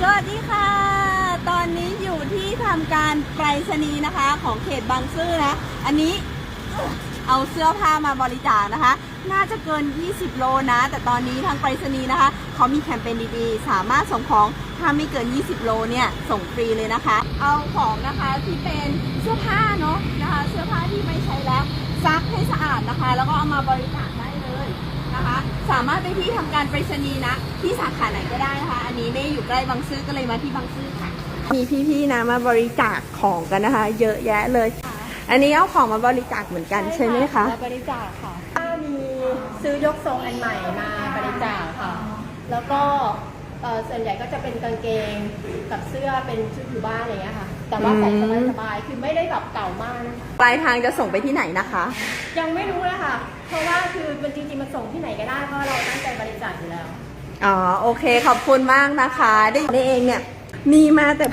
สวัสดีค่ะ ตอนนี้อยู่ที่ทำการไปรษณีย์นะคะ ของเขตบางซื่อนะ อันนี้เอาเสื้อผ้ามาบริจาคนะคะ น่าจะเกิน 20 โลนะ แต่ตอนนี้ทางไปรษณีย์นะคะ เขามีแคมเปญดีๆ สามารถส่งของถ้าไม่เกิน 20 โลเนี่ย ส่งฟรีเลยนะคะ เอาของนะคะที่เป็นเสื้อผ้าเนาะนะคะ เสื้อผ้าที่ไม่ใช้แล้วซักให้สะอาดนะคะ แล้วก็เอามาบริจาค นะคะ สามารถไปที่ทำการไปรษณีย์นะ ที่สาขาไหนก็ได้นะคะ อันนี้ไม่อยู่ใกล้บางซื่อก็เลยมาที่บางซื่อค่ะ มีพี่ๆนะมาบริจาคของกันนะคะ เยอะแยะเลย อันนี้เอาของมาบริจาคเหมือนกันใช่ไหมคะมาบริจาคค่ะถ้ามีซื้อยกทรงอันใหม่มาบริจาคค่ะ แล้วก็ เอ่อส่วนใหญ่ก็จะเป็นกางเกงกับเสื้อเป็นชุดอยู่บ้านอย่างเงี้ยค่ะ แต่ว่าใส่อืมสบายๆคือไม่ได้แบบเก่ามากนะคะปลายทางจะส่งไปที่ไหนนะคะ ยังไม่รู้เลยค่ะ เพราะว่าคือมันจริงๆมันส่งที่ไหนก็ได้เพราะเราตั้งใจบริจาคอยู่แล้ว อ๋อโอเคขอบคุณมากนะคะได้ได้เองเนี่ยมีมาแต่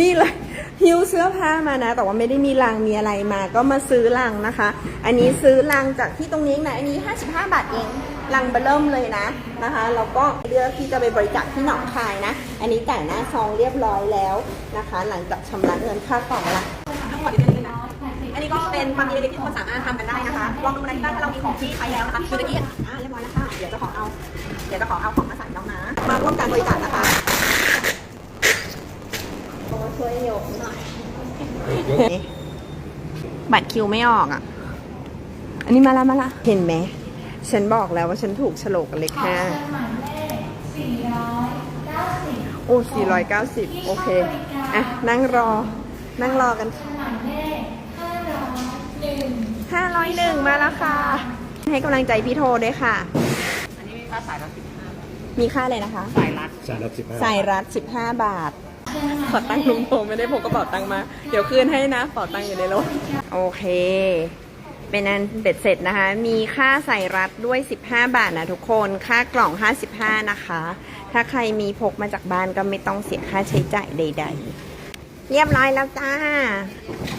นี่เลยฮิวเสื้อผ้ามานะ แต่ว่าไม่ได้มีลังมีอะไรมา ก็มาซื้อลังนะคะ อันนี้ซื้อลังจากที่ตรงนี้นะอันนี้ 55 บาทเอง ลังเบอร์เริ่มเลยนะนะคะแล้วก็เลือกที่จะไปบริจาคที่หนองคายนะ อันนี้จ่ายหน้าซองเรียบร้อยแล้วนะคะ หลังจากชำระเงินค่ากล่องละต้องขอดีนิดนึงนะอันนี้ก็เป็นความดีเล็กๆที่ทุกคนสามารถทำกันได้นะคะลองดูนะที่บ้านถ้าเรามีของที่ใช้แล้วนะคะคือตะกี้อะเรียบร้อยแล้วค่ะเดี๋ยวจะขอเอาเดี๋ยวจะขอเอาของมาใส่น้องนะมาร่วมการบริจาคนะคะโอ้ช่วยยกหน่อยบัตรคิวไม่ออกอะ อันนี้มาละมาละเห็นไหม ฉันบอกแล้วว่าฉันถูกโฉลกกันเลยค่ะโอ้สี่ร้อยเก้าสิบโอเค อะ นั่งรอ นั่งรอกันห้าร้อยหนึ่งมาแล้วค่ะ ให้กำลังใจพี่โทด้วยค่ะ อันนี้มีค่าสายละสิบห้ามีค่าอะไรนะคะ สายรัด สายรับสิบห้าสายรัด15บาทขอตั้งลุงโทไม่ได้พกกระเป๋าตังค์มา เดี๋ยวคืนให้นะกระเป๋าตังค์อยู่ในรถ โอเค เป็นอันเบ็ดเสร็จนะคะ มีค่าใส่รัดด้วย 15 บาทนะทุกคน ค่ากล่อง 55 นะคะ ถ้าใครมีพกมาจากบ้านก็ไม่ต้องเสียค่าใช้จ่ายใด ๆ เรียบร้อยแล้วจ้า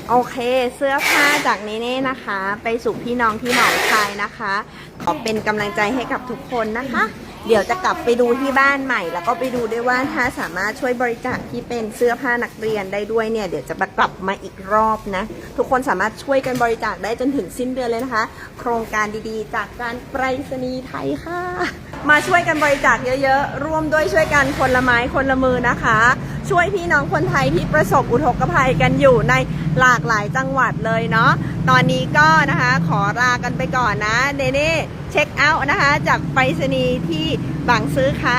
โอเค เสื้อผ้าจากเนเน่นะคะ ไปสู่พี่น้องที่หนองคายนะคะ ขอเป็นกำลังใจให้กับทุกคนนะคะ เดี๋ยวจะกลับไปดูที่บ้านใหม่ แล้วก็ไปดูด้วยว่าถ้าสามารถช่วยบริจาคที่เป็นเสื้อผ้านักเรียนได้ด้วยเนี่ย เดี๋ยวจะกลับมาอีกรอบนะ ทุกคนสามารถช่วยกันบริจาคได้จนถึงสิ้นเดือนเลยนะคะ โครงการดีๆ จากการไปรษณีย์ไทยค่ะ มาช่วยกันบริจาคเยอะๆ ร่วมด้วยช่วยกันคนละไม้คนละมือนะคะ ช่วยพี่น้องคนไทยที่ประสบอุทกภัยกันอยู่ในหลากหลายจังหวัดเลยเนาะ ตอนนี้ก็นะคะขอลากันไปก่อนนะเนเน่เช็คเอาท์นะคะ จากไปรษณีย์ที่บางซื้อค่ะ